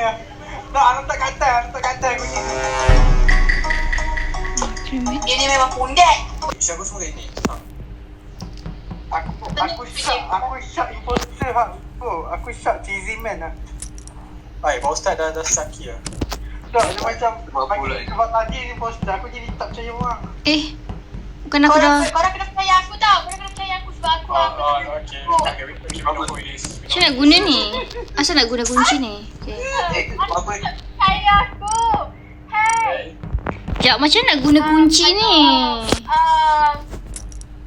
ya. Tak, letak kat atas, letak kat atas kunci. Dia ni memang pundek. Isu aku semua ini. Ha. Aku aku shock, aku shock imposter ha. Oh, aku shock cheesy man lah. Hai, Pak Ustaz dah dah saki lah. Tak, dia macam bagi sebab tadi ni imposter, aku jadi tak percaya orang. Eh, bukan aku dah. Korang kena percaya aku tau. Korang kena percaya okay. Okay, we, we. We Macam nak guna ni? Asal nak guna kunci ni? Okay. Percaya aku. Hey. Sekejap, macam nak guna kunci ni? Um,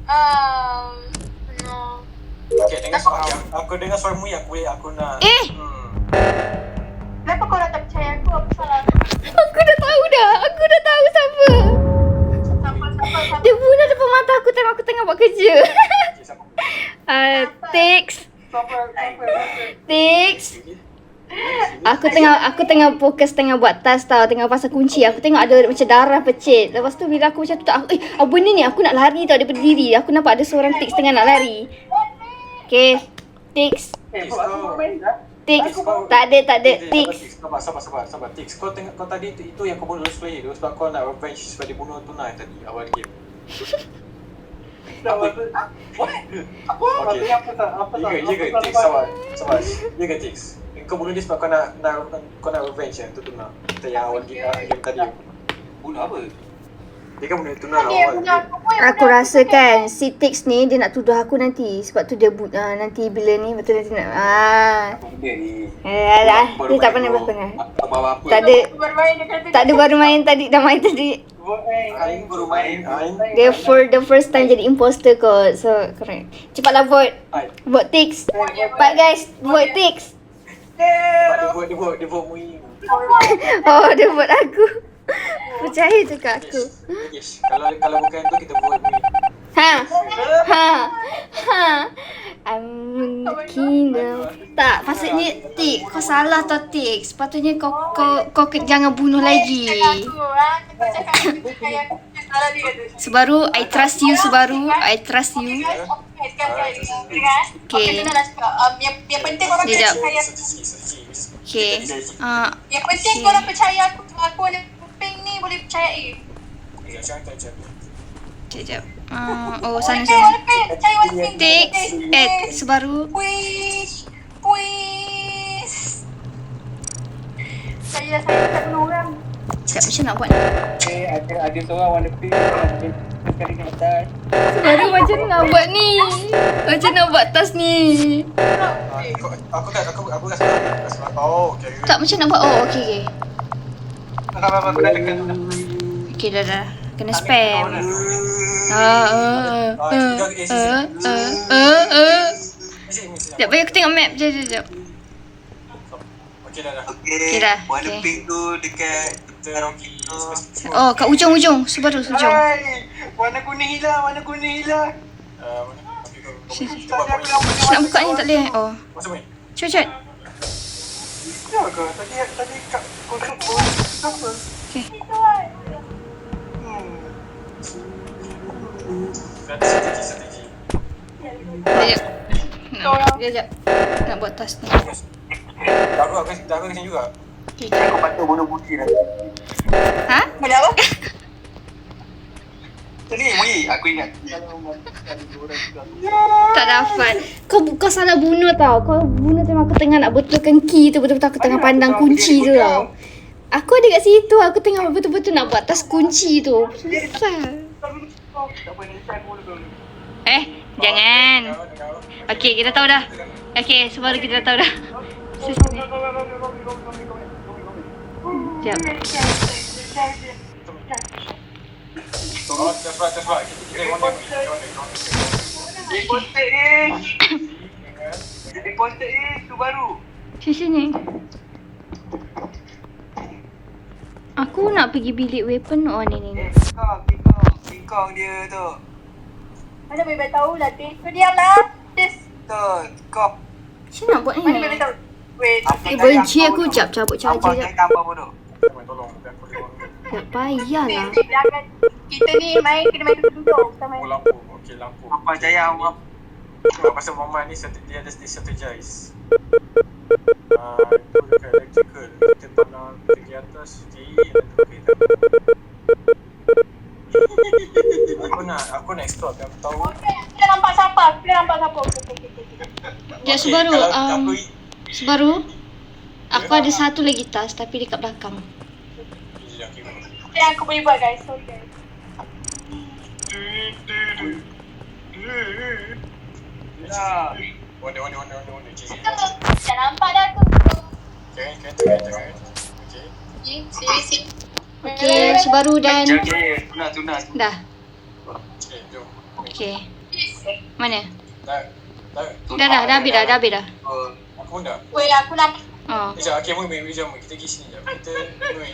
um, no. Okay, dengar suara aku. Aku dengar suara mu aku boleh aku nak. Eh! Hmm. Kenapa korang tak percaya aku? Apa salah aku? Aku dah tahu dah. Aku dah tahu siapa. Siapa, siapa, siapa? Dia bunuh depan mata aku tengok aku tengah buat kerja. Uh, Tix. Tix. Aku tengah aku tengah fokus tengah buat task tau, tengah pasang kunci. Aku tengok ada macam darah pecit. Lepas tu bila aku macam tu tak aku, eh apa benda ni? Aku nak lari tau daripada diri. Aku nampak ada seorang Tix tengah nak lari. Okay. Tix. Tix. Tak ada, tak ada. Tix. Sabar, sabar, sabar, sabar. Tix, kau tengok kau tadi itu, itu yang kau bunuh last player tu sebab kau nak revenge sebab dia bunuh tunai tadi awal game. What? Apa? Maksudnya apa tak? Apa tak? Ya ke, Apa Tix, sabar. Sabar. Ya ke Tix? Kau bunuh dia sebab kau nak, nak kau nak revenge kan, tu tunai. Kita yang awal game, game tadi. Bunuh apa? Dia kan bunuh tunai Dia awal aku rasa kan si Tix ni dia nak tuduh aku nanti. Sebab tu dia bu- uh, nanti bila ni betul nanti nak ah. Apa benda ni? Eh, dah. Dia tak pernah. Apa-apa. Tak ada tak ada baru main tadi dah main tadi. Aing baru main. Ain, Dia for the first time jadi imposter kot. So correct. Cepatlah vote. Vote Tix. Cepat guys, vote. Sebab dia buat, dia buat, dia buat mui. Oh, dia vote aku. Percaya tu kat aku. Yes. Kalau kalau bukan tu kita buat mui. Ha. Ha. Ha. I'm kingdom. Tak, maksudnya Tik, kau salah tau Tik. Sepatutnya kau kau kau ke, jangan bunuh lagi. Lah. Kau percaya kata. Subaru, I trust you Subaru. I trust you. guys, okay. Okay. Cakap. Um, yang, penting korang Sekejap. percaya. Okay. Uh, Yang penting Okay. korang percaya aku. Aku ada ping ni boleh macam tu. sekejap. Uh, oh, sana sana. Tix, eh, Subaru. Wish. Wish. Saya saya tak tahu orang. Sekejap, macam nak buat ni? Eh, ada ada seorang warna pink. Ada sekali kat atas. Subaru macam nak buat ni? Macam nak buat tas ni? Kau- Aku tak, aku aku rasa aku rasa. Oh, okay. Tak, macam nak buat. Oh, okay, okay. Tak apa-apa, aku dah tekan. Okay, dah, dah. Kena spam. Ah, ah, ah, ah, ah, ah, ah, ah. Sekejap, aku tengok map. Sekejap, sekejap, sekejap. Okey dah dah. Okey. Dah, Warna pink tu dekat Karaoke. Oh, kat ujung-ujung. Subaru, ujung. Hai, warna kuning hilang, warna kuning hilang. Ah, nak buka ni tak boleh. Oh. Cepat, cepat. Ya ke? Tadi tadi kat. Apa? Okay. Hmm. Sekejap. Nak, sekejap. Nak buat tas ni. Daru daru kat sini juga. Okay, okay. Aku patut bunuh putih nanti. Ha? Boleh apa? Ni, weh, aku ingat. Tak dapat. Kau kau salah bunuh tau. Kau bunuh time aku tengah nak betulkan key tu betul-betul aku tengah pandang kunci tu tau. Aku ada kat situ. Aku tengah betul-betul nak buat tas kunci tu. Susah. Eh, jangan. Okey, kita tahu dah. Okey, sebab kita dah tahu dah. Sini. Baru. Sini sini. Aku nak pergi bilik weapon oh ni ni. ni. Eh, Kingkong dia tu. Mana boleh tahu lah, Tis. Kau diam lah. Tis. Tu, kingkong. Macam nak buat ni? Mana boleh tahu? Wait. Apa Eh, benci apa aku. Jap, cabut charger Apa jap. kali tambah bodoh? Tak. Tis, jangan. Kita ni main, kena main duduk-duduk. Kita main. Oh, lampu. Okey, lampu. Apa jaya awak? Ah, Pasal Muhammad ni strate- dia ada dia strategize. Ah, itu dekat electrical. next tu akan tahu. Okey, dia nampak siapa? Dia nampak siapa? Okey, okay, Subaru. kalau, um, kami... Subaru. Aku ada satu lagi tas tapi dekat belakang. Yang aku boleh buat guys. Okay. Dah. nampak dah aku. Okey, okey, okey. Okey, Subaru dan Dah. Okay. Mana? Dah, dah. Dah dah, dah habis dah, dah habis dah. Oh, Aku pun dah. Weh, aku nak Oh. Eh, jom, okay, Mui, Mui, jom. Kita pergi sini jap. Kita, Mui.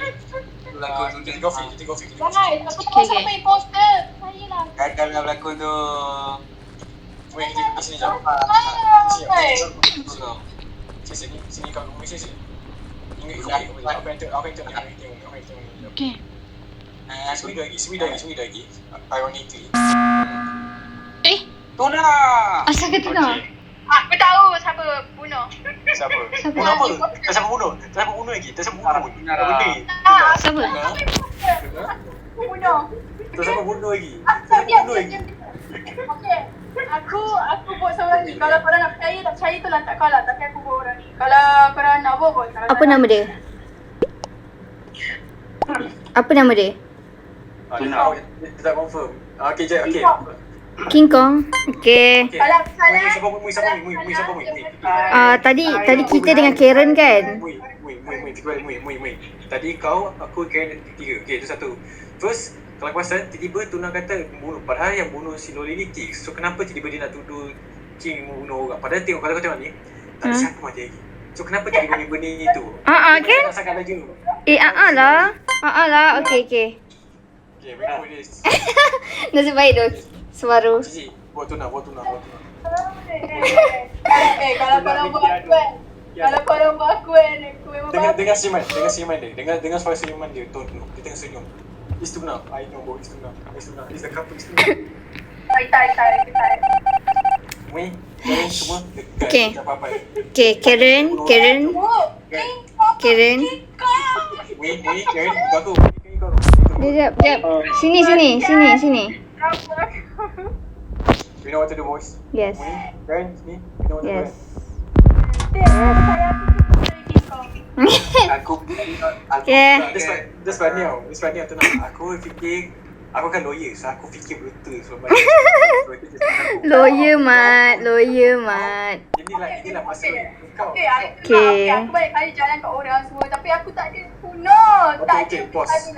Berlakon Ah, tu Kita coffee, kita coffee, kita Guys, coffee. aku tak Okay, okay. siapa imposter. Saya lah. Gagal lah berlakon tu. Mui, kita pergi sini jap. Sini, Hai. Sini, sini, sini, sini kau Mui, sini, sini. Ingat, ingat, ingat. Aku yang tengok, aku yang tengok ni, aku yang tengok ni, aku yang tengok ni. Okay. Ah, Sumi dah lagi, Sumi dah lagi, Sumi dah lagi. Ironically. Tuna! asal kata tak? Aku tahu siapa bunuh. Siapa? Siapa? Bunuh apa? Tak siapa bunuh? Tak siapa bunuh lagi? Tak siapa bunuh pun? Benar Tak lah. benda. Tak, Siapa? Bunuh. Tak siapa bunuh lagi? Aku Tak siapa bunuh lagi? Okay. Aku, aku buat seorang ni. Kalau korang nak percaya, tak percaya tu lantak kau lah. Tapi aku buat orang ni. Kalau korang nak buat, buat. Kalau Apa nama dia? Apa nama dia? Ah, dia tak confirm. Ah, Okay, jap, okay. King Kong. Okay. Siapa Mui, Mui. Ah, tadi tadi kita dengan Karen kan? Mui, Mui, Mui, Mui, tiga balik, Mui, Mui, Mui. Tadi kau, aku kira tiga. Okay, itu satu. First, kalau aku perasan, tiba-tiba Tuna kata bunuh. Padahal yang bunuh si Loli ni Tix. So, kenapa tiba-tiba dia nak tuduh King membunuh orang? Padahal tengok, kalau kau tengok ni, tak ada Hmm. siapa mati lagi. So, kenapa tiba-tiba benda ni tu? Ah, ah, kan? tak sangat lagi. Eh, ah, ah lah. Ah, ah lah. Okay, okay. Okay, wait for this. Nasib baik tu. Cici, buat Tuna, buat Tuna, buat Tuna. Eh, kalau korang buat aku kan. Kalau korang buat aku kan, aku memang Dengar, dengar senyuman, dengar senyuman dia. Dengar, dengar suara senyuman dia. Tuan, dia tengah senyum. It's Tuna. I know, bro. It's Tuna. It's Tuna. It's the couple. It's Tuna. Itai, itai, itai. Mui, kalian semua dekat. Okay. Okay, Karen, Karen. Karen. Kalian aku. Kalian kau. Sekejap, sekejap. Sini, sini, sini, sini. Aku? You know what to do, boys. Yes. Sini. You know what to do. Yes. Saya aku. Aku aku Dia sebab, dia sebab ni tau. Tenang. Aku fikir, aku kan lawyer. So, aku fikir betul sebab just aku. Lawyer, Mat. Lawyer, Mat. Inilah, inilah kau. Okay, aku, Okay. okay. aku balik kali jalan kat orang semua tapi aku tak ada bunuh. Okay, tak okay, ada pause.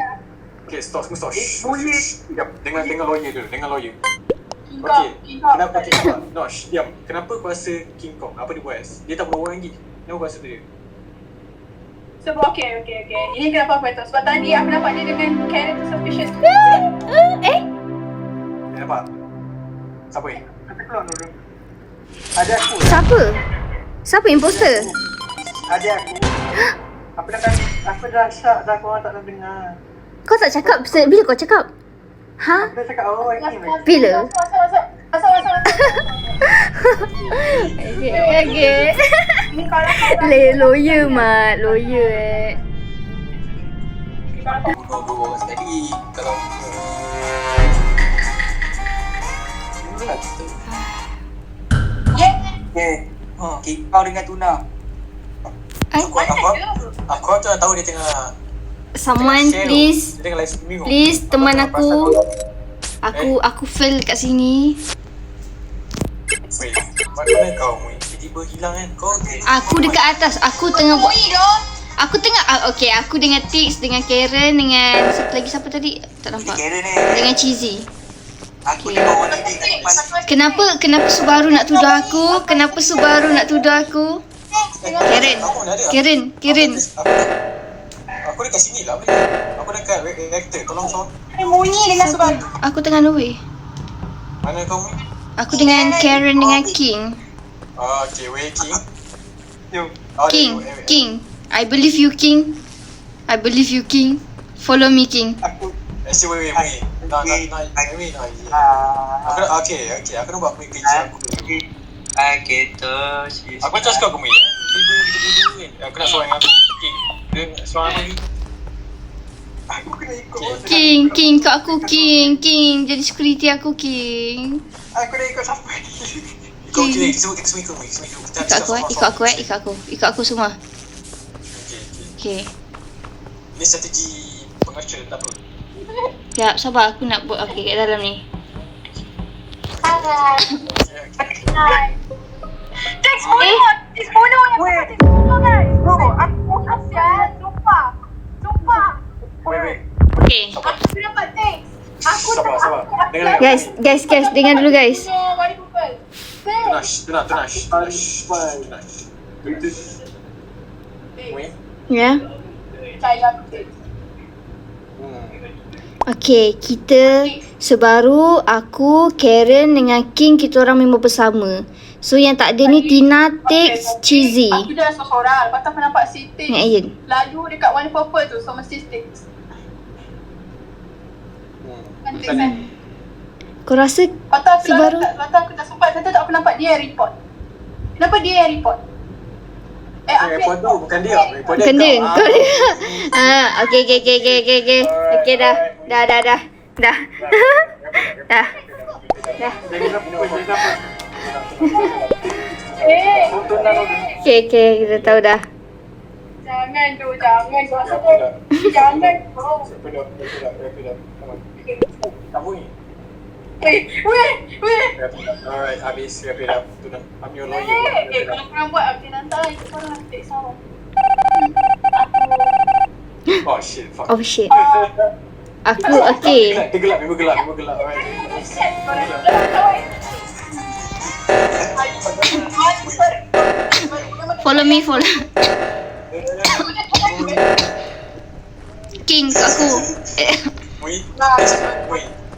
Okay, stop, semua stop. Shh, lawyer. Diam, dengar, dengar lawyer dulu. Dengar lawyer. King Okay, Kong, King Kong. kenapa King Kong? No, shh, diam. Kenapa kau rasa King Kong? Apa dia buat? Dia tak orang lagi. Kenapa kau rasa tu dia? Sebab okay, okay, okay. Ini kenapa aku tahu. Sebab tadi aku nampak dia dengan character suspicious. Eh? Dia nampak? Siapa ni? Kata keluar dulu. Ada aku. Siapa? Siapa imposter? Ada aku. Apa dah kan? Apa dah syak dah korang tak nak dengar. Kau tak cakap bila kau cakap? Ha? Aku dah cakap oh. Bila? Masuk, masuk, masuk. Masuk, masuk, masuk. Okay, okay. Ini kalau kau Le, lawyer, Mat. Lawyer, eh. Sekali. Kalau... Inilah kita. Okay. Ha, kau dengan tuna. Ay, Aku, aku, aku tu nak tahu dia tengah... someone please. Tu. Please, teman tengah aku. perasan Aku, aku fail kat sini. Wait, mana kau Mui? Tiba-tiba hilang kan? Kau Aku dekat atas. Aku tengah buat... Aku tengah... ah, Okay, aku dengan Tix, dengan Karen, dengan... Siapa lagi siapa tadi? Tak nampak. Ni. Dengan Cheesy. Aku Okay. Kenapa kenapa Subaru nak tuduh aku? Kenapa Subaru nak tuduh aku? Karen. Aku? Karen, Karen. Aku, aku dekat sini lah. boleh? Aku dekat re- reactor. Tolong sound. Ini bunyi dengan sebab. Aku tengah no way. Mana kau Mui? Aku dengan Karen dengan King. Ah, okay, wait, King. Jom. Oh, King, King. I believe you King. I believe you King. Follow me King. Aku. Eh, si wait, wait, wait. Wait, nak. Ah. Aku nak, okay, okay. Aku nak buat Mui kerja aku. Okay, tu. Aku kau eh? Tiba, tiba, tiba, kan? Aku nak suara dengan aku. King. Lagi? Aku kena ikut. King, King, kau aku King, King. Jadi security aku King. Aku dah ikut siapa ni? Kau kira kita semua kita semua ikut kita semua ikut. Kita Ikut aku eh, ikut aku eh, ikut aku. Ikut aku semua. Okay, okay. Okay. Ini strategi pengacara tak apa. Sekejap, sabar aku nak buat okay kat dalam ni. Hai. Tex bunuh. Tex bunuh yang Wait. Tex bunuh guys. Bro, Aku kasihan. Sumpah. Sumpah. Wait, wait. Okay. Aku dapat Tex. Aku Sabar, sabar. Dengar. Guys, guys, guys, dengar dulu guys. Tunash. Tex. Wait. Ya. Hmm. Okay, kita sebaru aku, Karen dengan King kita orang memang bersama. So yang tak ada ni Tina, Tix, Cheesy. Aku dah seorang. Lepas tu aku nampak si Ayan. Lalu dekat warna purple tu. So mesti. Hmm. Kan kan? Kau rasa Lepas tu aku Sebaru. Lepas tu aku tak sempat. Lepas tu aku nampak dia yang report. Kenapa dia yang report? Eh, Okay, report tu bukan dia. Report dia bukan dia? kau. Kau dia. Ah, okay, okay, okay, okay, okay, okay. Okay dah. Dah, dah, dah. Dah. Dah. Dah. Eh, Okay, okay, kita tahu dah. jangan tu, jangan tu. Asal tu, jangan tu. Tak bunyi. Weh, weh, weh. Alright, habis wrap it up. Tu nak I'm your lawyer. Eh, kalau korang buat aku nanti itu korang nanti take sama. Oh shit, fuck. Oh shit. Aku, okay. Dia gelap, memang gelap, memang gelap. Alright. Shit, korang kawan. Follow me, follow. King, aku. Wui.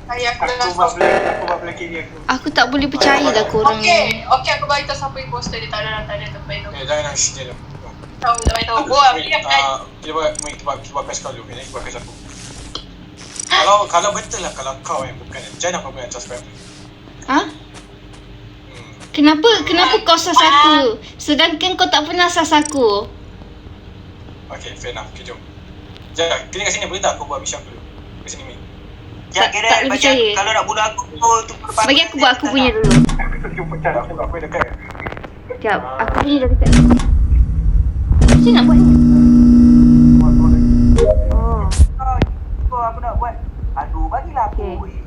Saya aku Aku aku aku. aku tak boleh percaya dah korang Okay, ni. okay aku bagi tahu siapa imposter dia tak ada tak ada tempat tu. Eh, jangan nak shit dia. Tahu tak tahu. Gua Wait, dia kan. ah, kita buat, kita buat, kita buat cash kau dulu, okay? Buat cash aku. Kalau, kalau betul lah, kalau kau yang bukan, jangan kau punya trust family. Ha? Kenapa? Kenapa kau sas aku? Sedangkan kau tak pernah sas aku. Okay, fair enough. Okay, jom. Jangan, kita kat sini boleh tak aku buat mission dulu? Kat sini, Mi. Ya, Tak- kira tak boleh bagi percaya. aku- kalau nak bunuh aku, kau tu perlu Bagi aku buat aku punya dulu. Aku tak jumpa cara. Aku, aku yang dekat. Sekejap, aku punya dah dekat. Macam nak buat ni? Oh. Kau, kau aku nak buat. Aduh, bagilah aku. Okay. weh.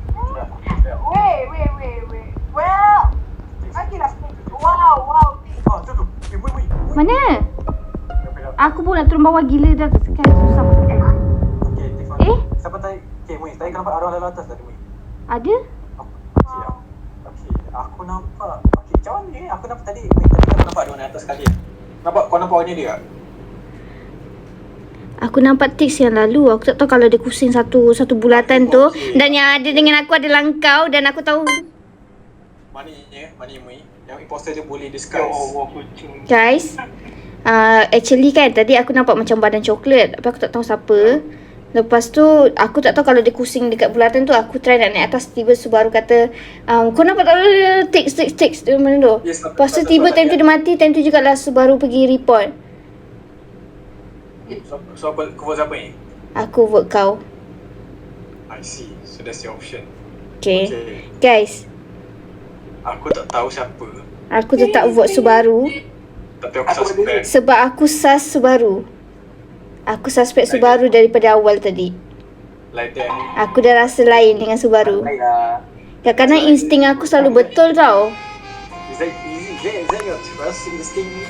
Weh, weh, weh. Well. Wow, wow. Tu tu. Eh, Wui, Wui. Mana? Aku pun nak turun bawah gila dah sekarang susah. Okay, Tiffan. Eh? Siapa tadi? Okay, Wui. Tadi kau nampak arwah lalu atas tadi, Wui. Ada? Okay, aku, okay, aku nampak. Okay, macam mana ni? Aku nampak tadi. Wait, tadi kau nampak ada warna atas sekali. Nampak, kau nampak warna dia tak? Aku nampak teks yang lalu. Aku tak tahu kalau dia kusing satu satu bulatan tu. Dan yang ada dengan aku adalah kau dan aku tahu. Mana ni? Mana Wui? Yang imposter dia boleh disguise. Oh, aku. Guys, uh, actually kan tadi aku nampak macam badan coklat. Tapi aku tak tahu siapa. Lepas tu aku tak tahu kalau dia kusing dekat bulatan tu aku try nak naik atas tiba Subaru kata um, kau nampak tak teks teks teks dia mana tu. Yes, Lepas tu tiba time tu dia mati time tu jugalah Subaru pergi report. So, so apa, kau vote siapa ni? Aku vote kau. I see. So that's your option. Okay. Okay. Guys, Aku tak tahu siapa. aku tetap vote Subaru Tapi aku suspect. sebab aku sus Subaru. Aku suspect Subaru daripada awal tadi. Like that. Aku dah rasa lain dengan Subaru. Baiklah. Kadang-kadang insting aku selalu betul tau. Is that easy? Is that, is that your trust instinct?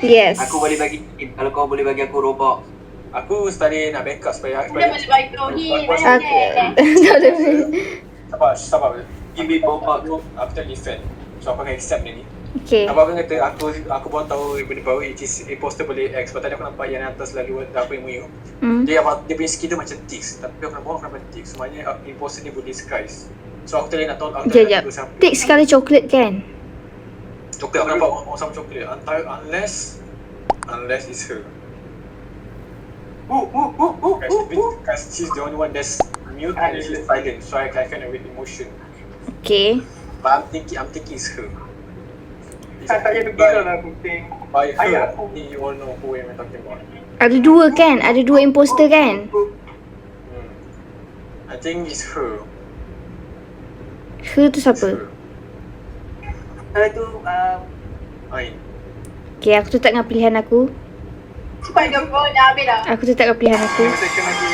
Yes. Aku boleh bagi kalau kau boleh bagi aku robot. Aku study nak backup supaya Dia baik tu. Ni, Aku tak boleh. Sabar, sabar. Give me robot. Aku, aku tak defend. So aku akan accept dia ni. Okay. Apa aku kata aku aku baru tahu benda baru which is imposter boleh X. Sebab tadi aku nampak yang atas lalu apa yang. Hmm. Dia apa dia punya skill tu macam Tix. Tapi aku nampak aku nampak Tix. Semuanya uh, imposter ni boleh disguise. So aku tadi nak tahu aku Sekejap, tak tahu siapa. Tik sekali coklat kan? Coklat aku nampak orang sama coklat. Antara unless unless it's her. Oh, oh, oh, oh, oh, oh. Because she's the only one that's mute and she's silent. So I can kind of read emotion. Okay. But I'm thinking I'm thinking it's her. It's Tak payah pergi lah aku think. By her, Ayah. I think you all know who am I talking about. Ada dua kan? Ada dua imposter kan? Hmm. I think it's her. Her tu siapa? her. Tu uh, Ain. Okay, aku tetap dengan pilihan aku. Cepat jom kau dah habis dah. Aku tetap dengan pilihan aku. Second lagi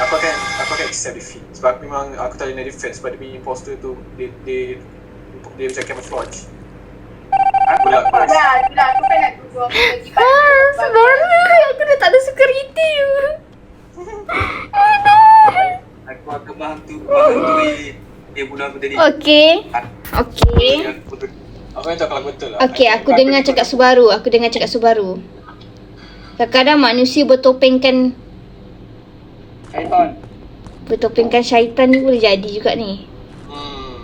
Aku akan Aku akan accept defeat Sebab memang Aku tak boleh nak defend Sebab dia punya imposter tu Dia Dia Dia macam camouflage aku Pula. lepas. Dah, tu lah. Aku kan nak tunggu aku pergi Ah, sebenarnya aku dah tak ada suka retail. Aku akan bantu bantu dia, bunuh aku tadi. Okay. Okay. Aku tu Aku yang tahu kalau betul lah Okay, aku dengar cakap Subaru. Aku dengar cakap Subaru. Kadang-kadang manusia bertopengkan Syaitan. Bertopengkan syaitan ni boleh jadi juga ni. Hmm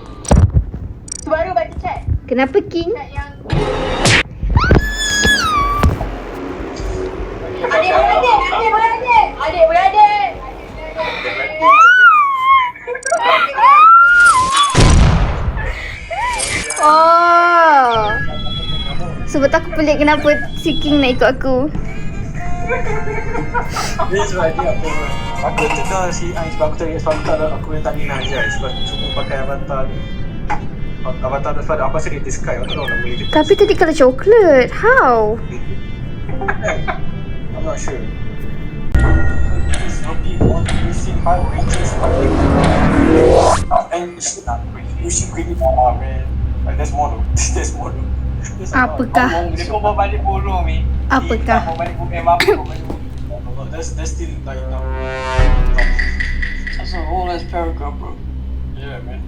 Baru baca chat. Kenapa King? Chat yang Adik beradik, adik beradik, adik beradik. Adik beradik. Oh. Sebab aku pelik kenapa si King nak ikut aku. Ni sebab dia aku Aku tukar si Ain Sebab aku tak sebab aku tak Aku yang tak minat je Sebab semua pakai avatar ni. Avatar tu sebab apa dia disguise Aku tak tahu nak boleh dia. Tapi tadi kalau coklat, how? I'm not sure. To reaches And it's not You should really more man. Like there's more though There's more though lot. Apakah? Dia pun bawa balik burung ni. Apakah? Bawa balik burung. Mampu bawa balik burung. There's, there's still like That's a whole ass paragraph, bro. Yeah man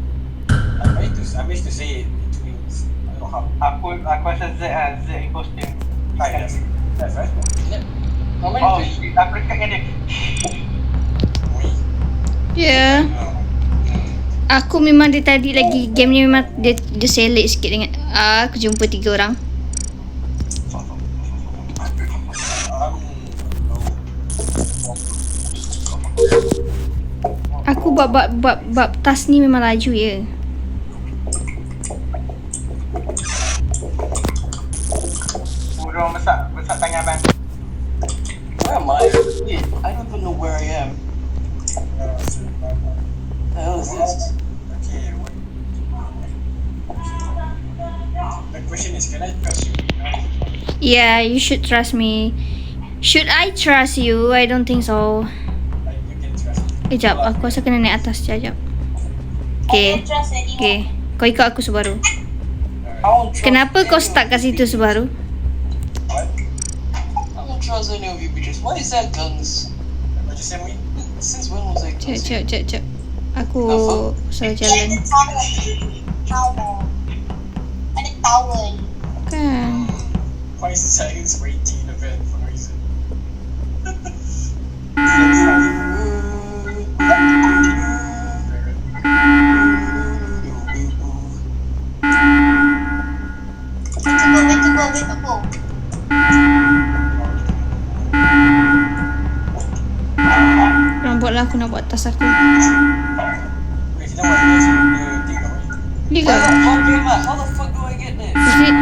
I managed to, I managed to say it in two minutes I don't know how Aku aku rasa Z ah, Z imposting. Hi, that's, that's right How many Oh, do you shit. aku dekat dengan dia. Ya. Yeah. Aku memang dia tadi lagi game ni memang dia dia selit sikit dengan uh, aku jumpa tiga orang. Aku bab bab bab, bab tas ni memang laju ya. Burung besar, besar tangan bang. Where am I? I don't even know where I am. The hell is this? Okay, what? The question is, can I trust you? Yeah, you should trust me. Should I trust you? I don't think so. Like, you can trust me. Eh. Aku rasa kena naik atas sekejap. jap. Okay. Okay. Kau ikut aku trust Kenapa kau stuck kat situ bitches. Subaru? What? I won't trust any of you bitches. Why is that guns? What you say, me? Since when was I Cep, guns? cep, cep, cep. Aku salah jalan. Tower. Ada tower. Kan. Why is Giants waiting in the van for no reason? Wait to go, wait to go, wait to go. Rambut lah aku nak buat tas aku. Wait, you Kenapa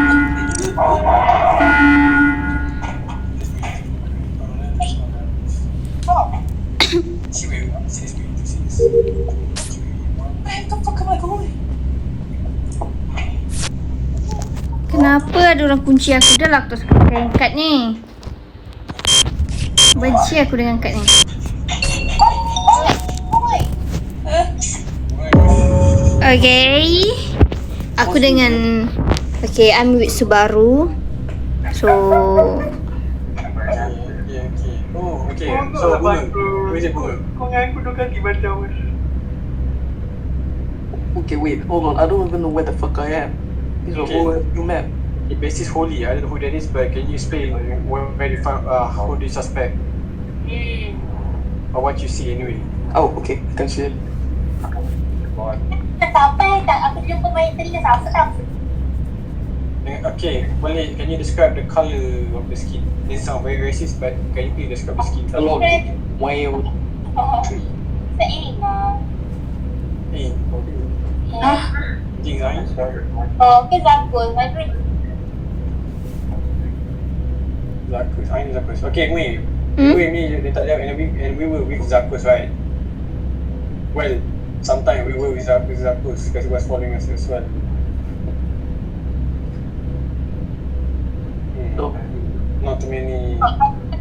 ada orang kunci aku? Dah lah aku tak pakai kad ni. Benci aku dengan kad ni. Okay. Aku dengan Okay, I'm with Subaru. So Okay, okay. Oh, okay. So, bunga. Where is it bunga? Kau dengan aku dua kali baca. Okay, wait, hold on. I don't even know where the fuck I am. It's a Okay. whole new map. It basis holy. I don't know who that is, but can you explain where, where you found, uh, who do you suspect? Or what you see anyway? Oh, okay. I can see it. siapa tak aku jumpa main tadi dah siapa tak? Okay, boleh, can you describe the colour of the skin? This sound very racist, but can you please describe the skin A colour? lot. Wild tree. Sa Ina. Eh, Ah. Jing Zain? Oh, ke Zakul. Madrid. Zakus, Ain Zakus. Okay, Mui. Hmm? Mui ni dia tak jawab and we, and we were with Zakus, right? Well, sometime we were with Zakus, Zakus because he was following us as well. Not too many.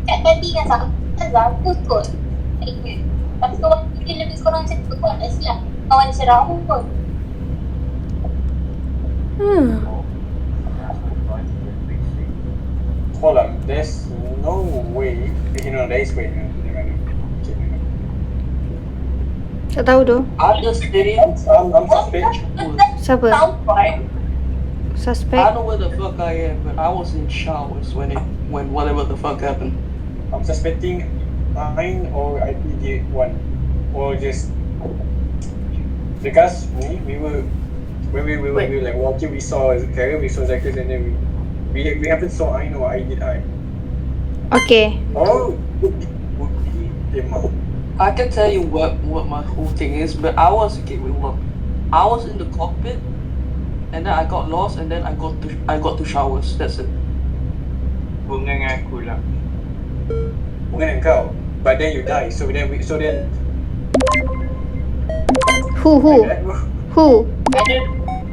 Kat tadi kan sama Kan kot Tak ingat Tapi kawan dia lebih kurang macam tu kot Tak silap Kawan cerah pun Hmm. Hold on. There's no way. You know, there is way. Tak tahu tu. Ada sendiri. I'm, I'm suspect. Siapa? Sampai I Suspect? know where the fuck I am, but I was in showers when it when whatever the fuck happened. I'm suspecting nine or I idiot one. Or just because we, we were when we, we, were we were like walking we saw Karen, we saw Zacchaeus and then we we, we haven't saw Ain or I did I. Okay. Oh would be would be Emma. I can tell you what what my whole thing is, but I was okay. Wait, look, I was in the cockpit, and then I got lost, and then I got to I got to showers. That's it. Bunga dengan aku lah. Bukan kau. But then you die. So then we so then Who, who? Who?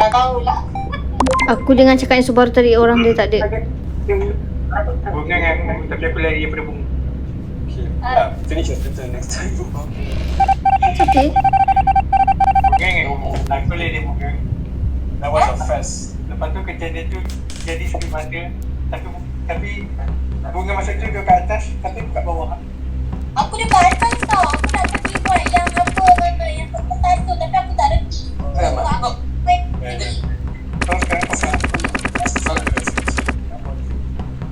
Tak tahulah Aku dengan cakap yang Subaru tadi orang dia tak ada. Bunga dengan aku tapi aku lari daripada bunga. Okay. Yeah, finish your sentence next time. Okay. Bunga dengan aku lari daripada bunga. That fast. Lepas tu kejadian tu jadi sekali mata tapi tapi bunga masa tu duduk kat atas tapi kat bawah. Aku dekat atas tau Aku nak pergi buat yang apa Yang kertas tu Tapi aku tak reti Eh. Aku Wait Kau sekarang pasal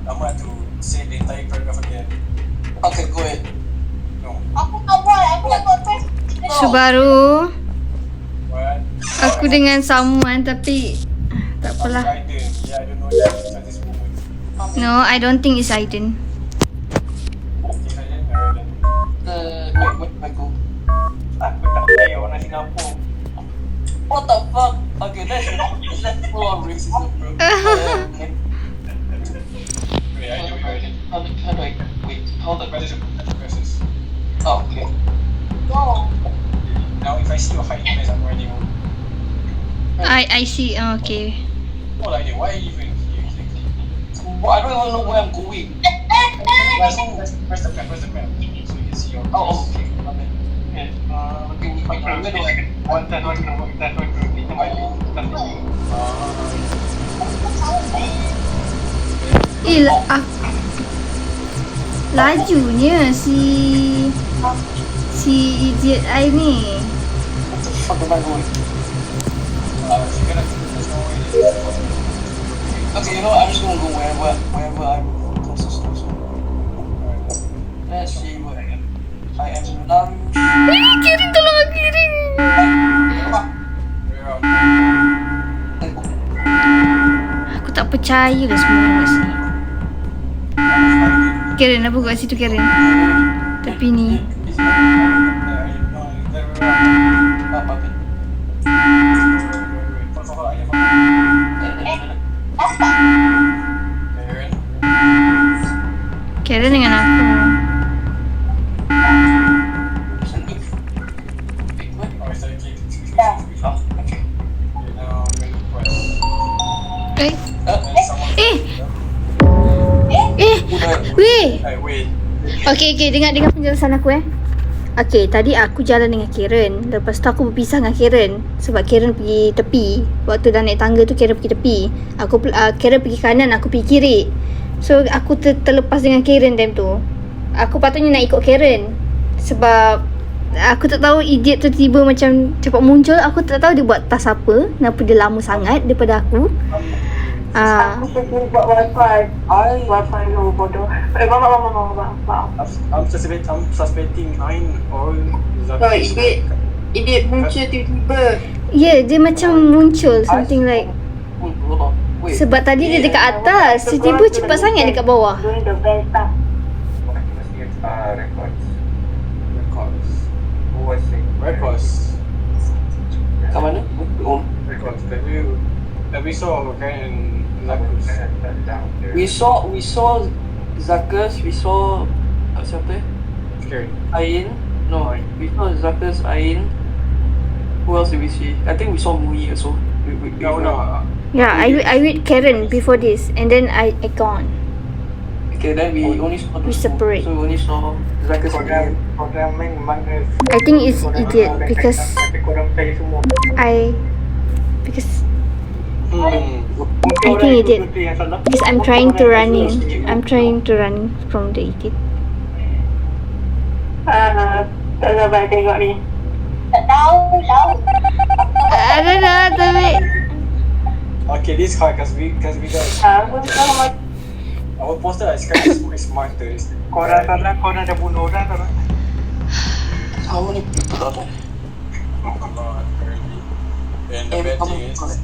I'm going to say the entire paragraph again. Okay, go ahead. No. Aku tak buat Aku nak buat first Subaru. What? Aku dengan someone tapi tak apalah. Aiden. Yeah, I don't know that at this moment. No, I don't think it's Aiden. Okay, Aiden. Aiden. Uh, wait, where did I go? aku tak percaya orang Singapura. What the fuck? Okay, that's that's full on racism, bro. Uh, okay. Wait, I do it. How do, how do I wait? How do I? What is your versus? Oh, okay. No Now, if I see your hiding place, I'm already home. I I see. Oh, okay. What idea? Why are you even here? Well, I don't even know where I'm going. Press, press, press the map, press the map. So you can see your Oh, okay. okay. Okay. Uh, Okay, we- one one one. Kita balik. Eh, la- ah. Lajunya si si idiot I ni. Fuck going? Uh, Okay, you know what? I'm just gonna go wherever wherever I'm closest to. So. Let's see where I am. I am in. Eh, Kirin tolong out. Aku tak percaya lah semua orang kat sini. Karen, apa kat situ Karen? Tepi ni. Now make request. Eh, eh, eh. Okay, okay, dengar dengar penjelasan aku eh. Okay, tadi aku jalan dengan Karen. Lepas tu aku berpisah dengan Karen. Sebab Karen pergi tepi. Waktu dah naik tangga tu Karen pergi tepi. Aku uh, Karen pergi kanan, aku pergi kiri. So, aku ter- terlepas dengan Karen time tu. Aku patutnya nak ikut Karen. Sebab aku tak tahu idiot tu tiba macam cepat muncul. Aku tak tahu dia buat tas apa. Kenapa dia lama sangat daripada aku. Ah, Aku pergi buat wifi. I Wifi lu bodoh. Eh, mama, mama, mama, mama, maaf. I'm, I'm suspect, I'm suspecting Ain or Zaki. idiot, idiot muncul tiba-tiba. yeah, dia macam muncul something like Wait, hold on. Wait. Sebab tadi dia dekat atas, tiba-tiba cepat sangat dekat bawah. Doing the best stuff. uh, records. Records. Who was saying? Records. Kat mana? Oh, Records. Have we saw Zakus? we saw we saw Zakas, we saw uh, siapa? Karen. Ain. No, we saw Zakas, Ain. Who else did we see? I think we saw Mui also. We, we, we No, no. Yeah, I with, I with Karen before this and then I I gone. Okay, then we only saw We separate. So we only saw Zakas and Korang, Ian. korang main mana I think it's idiot because Tapi korang percaya semua I because Hmm. I think itu idiot. betul yang salah because I'm trying to orang running. I'm trying to run from the idiot. Ah, tak sabar tengok ni. Tak tahu lah. I don't know tapi Okay, this hard because we because we got Ah, aku tahu macam our poster is kind of smarter. It's- Korang salah Korang dah bunuh orang salah How many people are there? And Eh, the bad kamu thing is.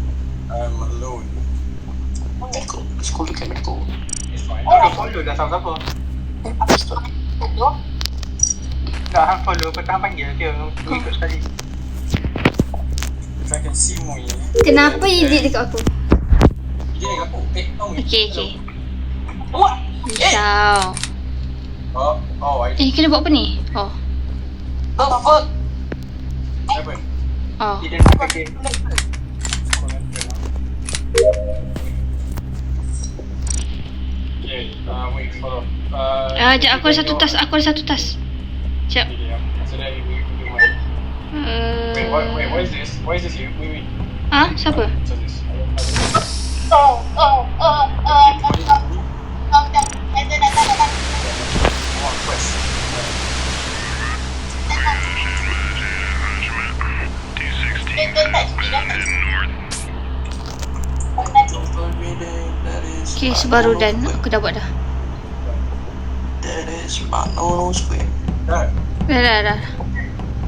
I'm alone. Let's go look at Nico. It's fine. Kau follow dah tahu siapa Tak hang follow tak panggil dia ikut sekali Kenapa idiot dekat aku? Dia dekat aku. Eh, Mui. Okay. Risau. Oh, oh, I Eh kena buat apa ni? Oh. The fuck? Apa? Oh. Pergi Okay, uh, wait, hold on. Uh, Ah, jap aku ada satu tas, aku ada satu tas. Jap. Okay, yeah. So then we we do mine. Wait, what, wait, what Uh, is this? What is this you? Wait, wait. ah, siapa? What's this? Oh, oh, oh, oh, tak tahu. Oh, dah. Dah, dah, dah, dah, dah. Oh, quest. Dia- dia tak cuti dah. Oh, nanti. Total reading. That is. Okay, sebaru dan aku dah buat dah. That is Mano Square. Dah. Dah dah dah.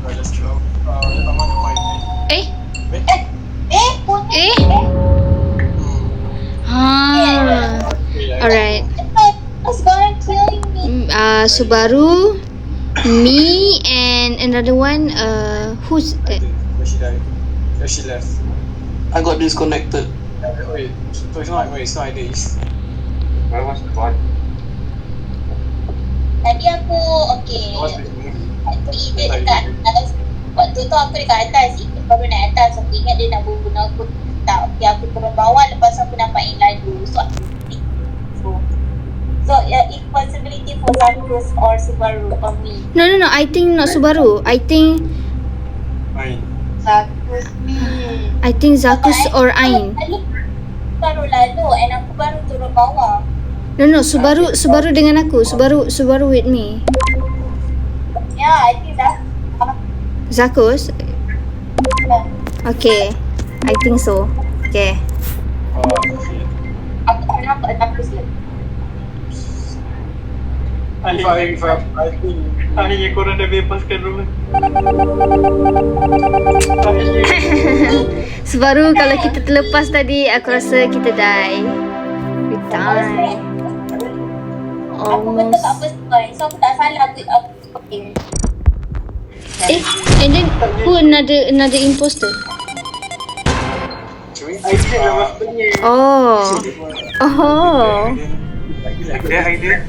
Uh, just go. Uh, I'm on mine. Eh? Eh. Eh? Eh, Ha. Alright. What's gonna kill me? Mm, Uh, Subaru, me and another one. Uh, who's that? Where she died? Where she left? I got disconnected. Wait, so it's not, wait, it's not either. It's, Where was the body? Tadi aku, okay. what's the movie? Dekat atas. Waktu tu aku dekat atas. Baru naik atas. Aku ingat dia nak bunuh aku. Tak. Okay, aku turun bawah. Lepas aku nampak yang lalu. So, aku So, so yeah, impossibility for Zagrus or Subaru or me. No no no. I think not Subaru. I think. Zakus ni. I think Zakus or Ain. Baru lalu and aku baru turun bawah. No no. Subaru Subaru dengan aku. Subaru Subaru with me. Yeah, I think that. Zakus. Okay. I think so. Okay. Oh, okay. Aku tak nampak Zagrus lagi. If I, if I, I think, Akhirnya korang dah bebaskan rumah Akhirnya Subaru kalau kita terlepas tadi, aku rasa kita die. We die. Aku betul Almost. tak point. So aku tak salah aku aku okay. Eh, and then who another another imposter? Idea Oh. Oh. Ada idea